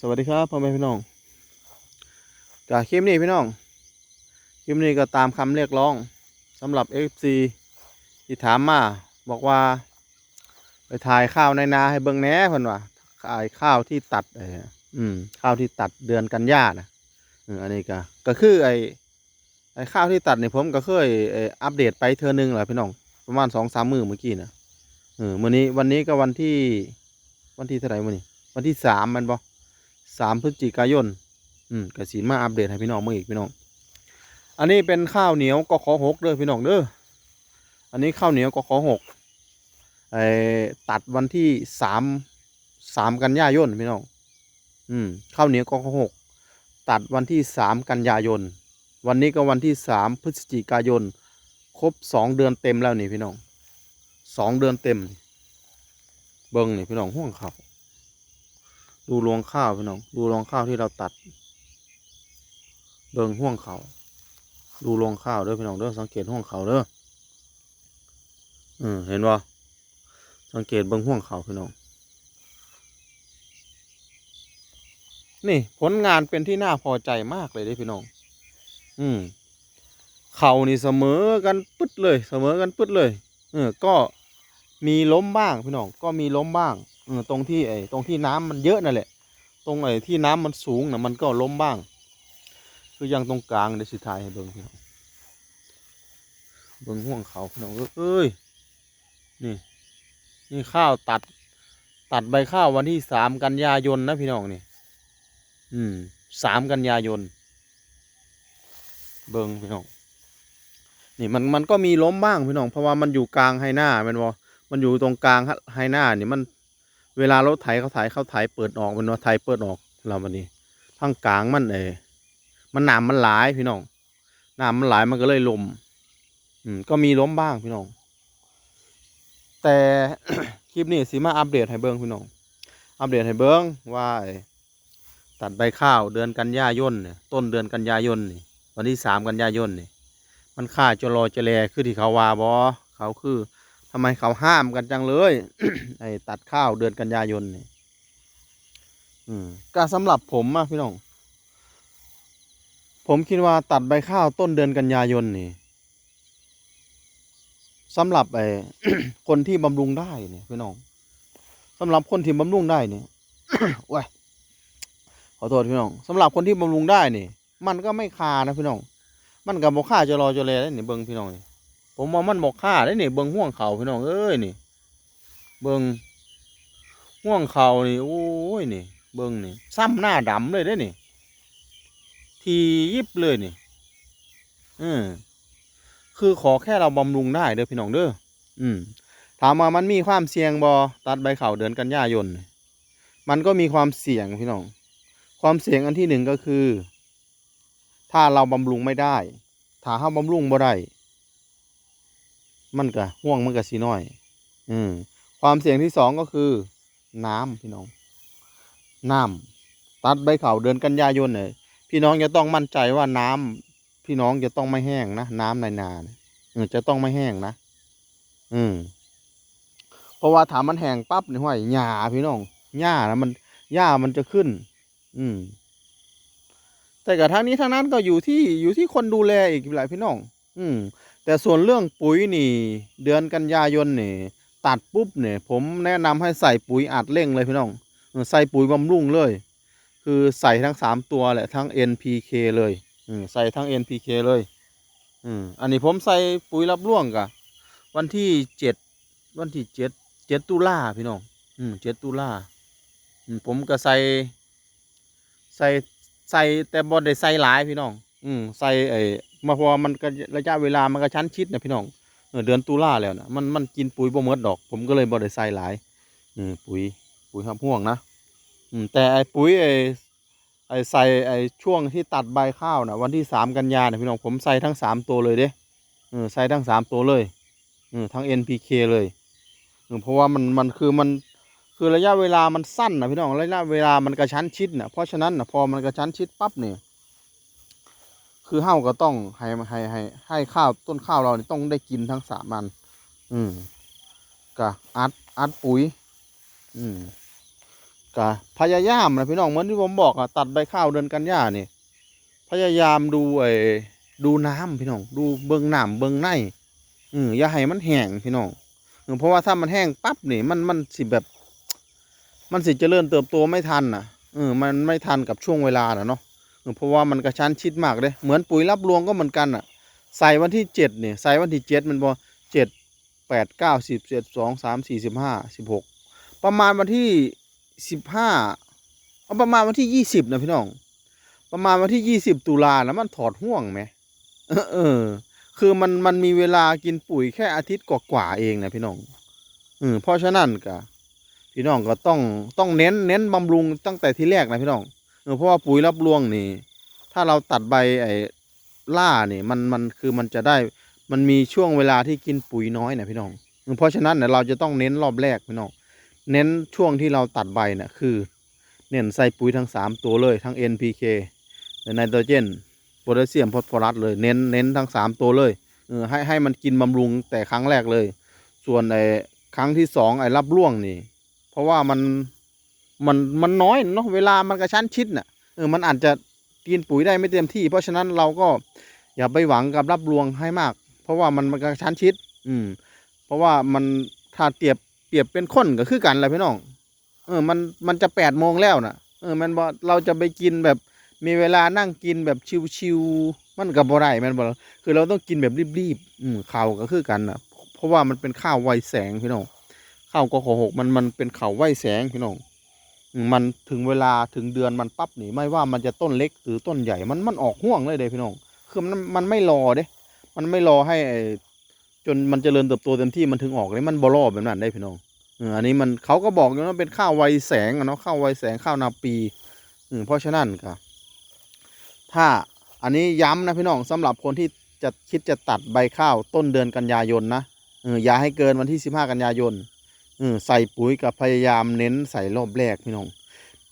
สวัสดีครับพ่อแม่พี่น้องจากคลิปนี้พี่น้องคลิปนี้ก็ตามคำเรียกร้องสำหรับ FC ที่ถามมาบอกว่า ไปถ่ายข้าวในนาให้เบิ่งแหน่เพิ่นว่าถ่ายข้าวที่ตัดเอออืมข้าวที่ตัดเดือนกันยานะอันนี้ก็ก็คือไอไอข้าวที่ตัดนี่ผมก็เคยเอ,อัปเดตไปเทื่อนึงแหละพี่น้องประมาณสองสามมือเมื่อกี้นะเออมื้อนี้วันนี้ก็วันที่วันที่เท่าไหร่มื้อนี้ วันที่สามมันบ่ สามพฤศจิกายน อืมกสิมาอัปเดตให้พี่น้องเมื่ออีกพี่น้อง อันนี้เป็นข้าวเหนียวกขอหกเด้อพี่น้องเด้อ อันนี้ข้าวเหนียวกขอหกไอ้ตัดวันที่สามสามกันยายนพี่น้อง อืมข้าวเหนียวกขอหกตัดวันที่สามกันยายน วันนี้ก็วันที่สามพฤศจิกายน ครบสองเดือนเต็มแล้วนี่พี่น้องสองเดือนเต็ม เบิ้งนี่พี่น้องห่วงเขา ดูรวงข้าวพี่น้อง ดูรวงข้าวที่เราตัด เบิ่งห่วงเขา ดูรวงข้าวเด้อพี่น้องเด้อสังเกตห่วงเขาเด้ออืมเห็นบ่สังเกตเบิ่งห่วงเขาพี่น้อง นี่ผลงานเป็นที่น่าพอใจมากเลยเด้พี่น้อง อืมเขานี่เสมอกันปึ๊ดเลย เสมอกันปึ๊ดเลย เออ ก็มีล้มบ้างพี่น้อง ก็มีล้มบ้าง ตรงที่ไอ้ตรงที่น้ำมันเยอะนั่นแหละ ตรงไอ้ที่น้ำมันสูงนะมันก็ล้มบ้าง คืออยังตรงกลางเดี๋ยวสิทายให้เบิ่งพี่น้องเบิ่งห่วงเขาพี่น้องเอ้ยนี่ นี่ข้าวตัด ตัดใบข้าววันที่สามกันยายนนะพี่น้องนี่ อืมสามกันยายน เบิ่งพี่น้องนี่มันมันก็มีล้มบ้างพี่น้องเพราะว่ามันอยู่กลางไฮหน้าแมันบ่มันอยู่ตรงกลางไฮหน้านี่มัน เวลารถไถเขาไถเขาไถเปิดออกมันว่าไถเปิดออกเราวันนี้ทางกลางมันเอมันหนามมันหลายพี่น้องหนามมันหลายมันก็เลยลมอืมก็มีล้มบ้างพี่น้อง แต่คลิปนี้สิมาอัปเดตให้เบิ้งพี่น้อง อัปเดตให้เบิ้งว่าตัดใบข้าวเดือนกันยายนเนี่ยต้นเดือนกันยายนนี่วันที่สามกันยายนนี่มันค่าจะรอจะแลคือที่เขาว่าบอเขาคือ ทำไมเขาห้ามกันจังเลย ไอ้ตัดข้าวเดือนกันยายนนี่อืมก็สำหรับผมอะพี่น้อง ผมคิดว่าตัดใบข้าวต้นเดือนกันยายนนี่สำหรับไอ้คนที่บำรุงได้เนี่ยพี่น้องสำหรับคนที่บำรุงได้เนี่ยว้ยขอโทษพี่น้องสำหรับคนที่บำรุงได้นี่ มันก็ไม่คานะพี่น้อง มันกับบอกค่าจะรอจะแลได้นี่เบิ้งพี่น้องนี่ ผมว่ามันบอกค่าได้นี่เบิ้งห่วงเขาพี่น้องเอ้ยนี่ เบิ้งห่วงเขานี่โอ้ยนี่ เบิ้งนี่ซ้ำหน้าดำเลยได้นี่ ทียิบเลยนี่อืมคือขอแค่เราบำรุงได้เด้อพี่น้องเด้ออืม ถามว่ามันมีความเสี่ยงบอตัดใบเข่าเดือนกันยายน มันก็มีความเสี่ยงพี่น้อง ความเสี่ยงอันที่หนึ่งก็คือ ถ้าเราบำรุงไม่ได้ ถ้าเราบำรุงบ่ได้ มันก็ห่วงมันก็สีน้อย อืมความเสี่ยงที่สองก็คือ น้ำพี่น้องน้ำตัดใบเข่าเดือนกันยายนเนี่ยพี่น้องจะต้องมั่นใจว่าน้ำพี่น้องจะต้องไม่แห้งนะน้ำในนาเนี่ยเอจะต้องไม่แห้งนะอืมเพราะว่าถามมันแห้งปั๊บนี่ห้อยหญ้าพี่น้องหญ้านะมันหญ้ามันจะขึ้น อืม แต่กับทั้งนี้ทั้งนั้นก็อยู่ที่อยู่ที่คนดูแลอีกหลายพี่น้อง อืม แต่ส่วนเรื่องปุ๋ยนี่ เดือนกันยายนนี่ตัดปุ๊บเนี่ยผมแนะนำให้ใส่ปุ๋ยอัดเร่งเลยพี่น้องใส่ปุ๋ยบำรุงเลย คือใส่ทั้งสามตัวแหละทั้ง NPK เลยอืใส่ทั้ง NPK เลยอืมอันนี้ผมใส่ปุ๋ยรับร่วงกะวันที่เจ็ดวันที่เจ็ดเจ็ดตุลาพี่น้องอืมเจ็ดตุลาอืมผมก็ใส่ใส่ใส่แต่บอได้ใส่หลายพี่น้อง อืมใส่ไอ มาพราะว่ามันก็ระยะเวลามันก็ชั้นชิดนะพี่น้องเดือนตุลาแล้วนะมันมันกินปุ๋ยบ่หมดดอก ผมก็เลยบอได้ใส่หลายอปุ๋ยปุ๋ยหับห่วงนะอืมแต่ไอ้ปุ๋ยไอ้ไอ้ใส่ไอ้ช่วงที่ตัดใบข้าวนะวันที่สามกันยาเนี่ยพี่น้องผมใส่ทั้งสามตัวเลยเด้อใส่ทั้งสามตัวเลยออทั้ง NPK เลยออเพราะว่ามันมันคือมันคือระยะเวลามันสั้นนะพี่น้องระยะเวลามันกระชั้นชิดนะเพราะฉะนั้นนะพอมันกระชั้นชิดปั๊บเนี่ย คือเฮาก็ต้องให้ให้ให้ให้ข้าวต้นข้าวเรานี่ต้องได้กินทั้งสามมันอืมก็อัดอัดปุ๋ย อืมก็พยายามนะพี่น้องเหมือนที่ผมบอกอะตัดใบข้าวเดือนกันยานี่พยายามดูไอ้ดูน้ำพี่น้อง ดูเบิ่งน้ำเบิ่งในอืออย่าให้มันแห้งพี่น้องเพราะว่าถ้ามันแห้งปั๊บนี่มันมันสิแบบ มันสิเจริญเติบโตไม่ทันน่ะเออมันไม่ทันกับช่วงเวลาน่ะเนาะ เพราะว่ามันกระชั้นชิดมากเลย เหมือนปุ๋ยรับรวงก็เหมือนกันอะ ใส่วันที่เจ็ดเนี่ย ใส่วันที่เจ็ดมันบอเจ็ดแปดเก้าสิบเจ็ดสองสามสี่สิบห้าสิบหกประมาณวันที่สิบห้าเอาประมาณวันที่ยี่สิบนะพี่น้อง ประมาณวันที่ยี่สิบตุลาแล้วมันถอดห่วงไหมเออเออ คือมันมันมีเวลากินปุ๋ยแค่อาทิตย์กว่าๆเองนะพี่น้องเออเพราะฉะนั้นก็พี่น้องก็ต้องต้องเน้นเน้นบำรุงตั้งแต่ที่แรกนะพี่น้อง เพราะว่าปุ๋ยรับรวงนี่ ถ้าเราตัดใบไอ้ล่าเนี่ยมันมันคือมันจะได้มันมีช่วงเวลาที่กินปุ๋ยน้อยนะพี่น้อง เพราะฉะนั้นเนี่ยเราจะต้องเน้นรอบแรกพี่น้อง เน้นช่วงที่เราตัดใบเนี่ยคือ เน้นใส่ปุ๋ยทั้งสามตัวเลยทั้ง NPK ไนโตรเจนโพแทสเซียมฟอสฟอรัสเลยเน้นเน้นทั้งสามตัวเลยเออให้ให้มันกินบำรุงแต่ครั้งแรกเลย ส่วนไอ้ครั้งที่สองไอ้รับร่วงนี่ เพราะว่ามัน มันมันน้อยเนาะเวลามันกระชั้นชิดน่ะเออมันอาจจะกินปุ๋ยได้ไม่เต็มที่ เพราะฉะนั้นเราก็อย่าไปหวังกับรับรวงให้มาก เพราะว่ามันมันกระชั้นชิด อืม เพราะว่ามันถ้าเปรียบเปรียบเป็นคนก็คือกันแหละพี่น้องเออมันมันจะแปดโมงแล้วน่ะ เออมันบอเราจะไปกินแบบมีเวลานั่งกินแบบชิวๆมันกับบ่ได้มันบอคือเราต้องกินแบบรีบๆอืมข้าวก็คือกันน่ะ เพราะว่ามันเป็นข้าวไวแสงพี่น้องข้าวกขอหกมันมันเป็นข้าวไวแสงพี่น้อง มันถึงเวลาถึงเดือนมันปั๊บนี่ไม่ว่ามันจะต้นเล็กหรือต้นใหญ่มันมันออกห่วงเลยเด้พี่น้องคือมันมันไม่รอเด้ มันไม่รอให้จนมันเจริญเติบโตเต็มที่มันถึงออกเลยมันบ่รอแบบนั้นได้พี่น้องอันนี้มันเขาก็บอกอยู่ว่าเป็นข้าวไวแสงอะเนาะข้าวไวแสงข้าวนาปีอืเพราะฉะนั้นก็ถ้าอันนี้ย้ำนะพี่น้องสำหรับคนที่จะคิดจะตัดใบข้าวต้นเดือนกันยายนนะเอออย่าให้เกินวันที่สิบห้ากันยายน ออใส่ปุ๋ยกับพยายามเน้นใส่รอบแรกพี่น้อง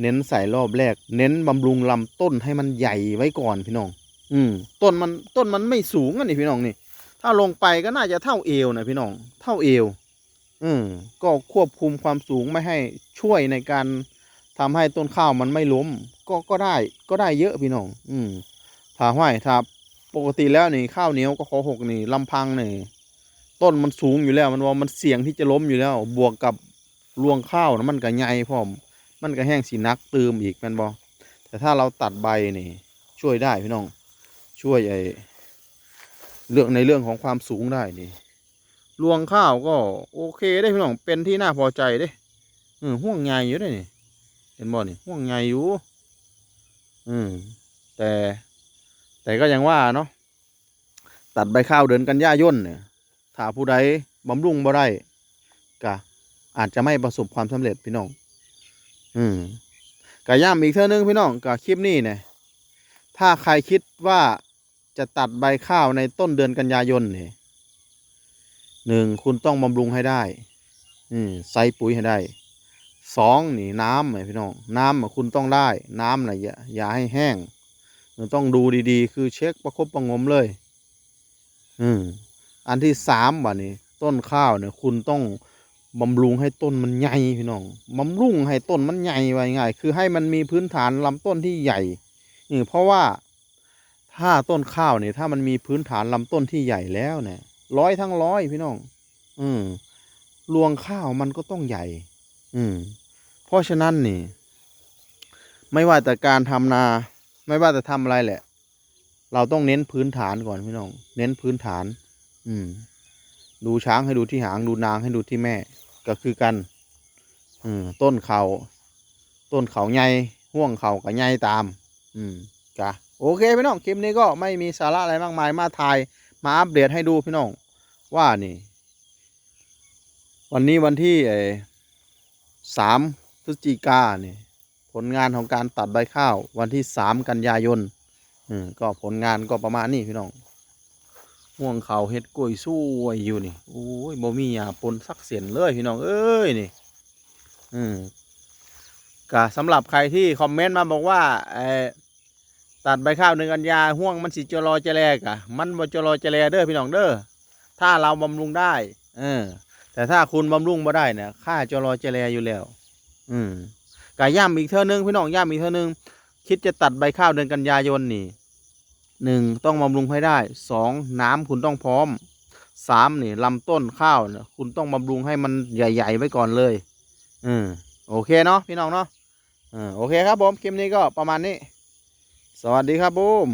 เน้นใส่รอบแรก เน้นบำรุงลำต้นให้มันใหญ่ไว้ก่อนพี่น้อง อืมต้นมันต้นมันไม่สูงอะนี่พี่น้องนี่ ถ้าลงไปก็น่าจะเท่าเอวนะพี่น้อง เท่าเอว อืมก็ควบคุมความสูงไม่ให้ช่วยในการทำให้ต้นข้าวมันไม่ล้ม ก็ก็ได้ก็ได้เยอะพี่น้อง อืมถ้าห้อยถ้าปกติแล้วนี่ข้าวเหนียวก็ขอหกนี่ลำพังนี่ ต้นมันสูงอยู่แล้ว มันว่ามันเสี่ยงที่จะล้มอยู่แล้ว บวกกับรวงข้าวนะมันก็ใหญ่พร้อม มันก็แห้งสีนักตืมอีกแมันบอแต่ถ้าเราตัดใบนี่ ช่วยได้พี่น้อง ช่วยไอ้เรื่องในเรื่องของความสูงได้นี่รวงข้าวก็ โอเคได้พี่น้องเป็นที่น่าพอใจเด้เออห่วงใหญ่อยู่ได้นี่เห็นบ่นี่ห่วงใหญ่อยู่ อืมแต่ แต่ก็ยังว่าเนาะตัดใบข้าวเดือนกันย่าย่นเนี่ย ถ้าผู้ใดบำรุงบ่ได้ก็อาจจะไม่ประสบความสำเร็จพี่น้อง อืมก็ย้ำอีกเท่านึงพี่น้องกับคลิปนี้เนี่ยถ้าใครคิดว่าจะตัดใบข้าวในต้นเดือนกันยายนเนี่ยหนึ่งคุณต้องบำรุงให้ได้ อืมใส่ปุ๋ยให้ได้สองนี่น้ำไงพี่น้อง น้ำคุณต้องได้ น้ำนะอย่าอย่าให้แห้ง ต้องดูดีๆ คือเช็คประคบประงมเลย อืม อันที่สามบ่ะนี่ต้นข้าวเนี่ยคุณต้องบำรุงให้ต้นมันใหญ่พี่น้องบำรุงให้ต้นมันใหญ่ไว้ง่ายคือให้มันมีพื้นฐานลำต้นที่ใหญ่นี่เพราะว่าถ้าต้นข้าวเนี่ยถ้ามันมีพื้นฐานลำต้นที่ใหญ่แล้วเนี่ยร้อยทั้งร้อยพี่น้อง อืมรวงข้าวมันก็ต้องใหญ่ อืมเพราะฉะนั้นนี่ ไม่ว่าแต่การทำนา ไม่ว่าจะทำอะไรแหละ เราต้องเน้นพื้นฐานก่อนพี่น้อง เน้นพื้นฐาน อืม ดูช้างให้ดูที่หาง ดูนางให้ดูที่แม่ ก็คือกัน อืม ต้นเขาต้นเขาใหญ่ห่วงเขาก็ใหญ่ตาม อืมจ้ะโอเคพี่น้องคลิปนี้ก็ไม่มีสาระอะไรมากมายมาถ่ายมาอัปเดตให้ดูพี่น้อง ว่านี่ วันนี้วันที่ไอ้สามพฤศจิกาเนี่ยผลงานของการตัดใบข้าว วันที่สามกันยายนอืมก็ผลงานก็ประมาณนี้พี่น้อง ห่วงเขาเฮ็ดกล้วยสู้ยอยู่นี่โอ้ยบ่มีหยาปนสักเสียนเลยพี่น้องเอ้ยนี่อืมก็สำหรับใครที่คอมเมนต์มาบอกว่าไอ้ตัดใบข้าวหนึ่งกันยาห่วงมันสิจรอจะแลกะมันบ่จรอจะแลเด้อพี่น้องเด้อถ้าเราบำรุงได้เออแต่ถ้าคุณบำรุงบ่ได้เนี่ยค่าจรอจะแลอยู่แล้ว อืมกาย่ำอีกเท่านึงพี่น้องย่ำอีกเท่านึง คิดจะตัดใบข้าวเดือนกันยายนนี่ หนึ่งต้องบำรุงให้ได้สองน้ำคุณต้องพร้อมสามนี่ลำต้นข้าวเนี่ยคุณต้องบำรุงให้มันใหญ่ ๆ ไว้ก่อนเลยอืมโอเคเนาะพี่น้องเนาะอ่าโอเคครับผมคลิปนี้ก็ประมาณนี้ สวัสดีครับบูม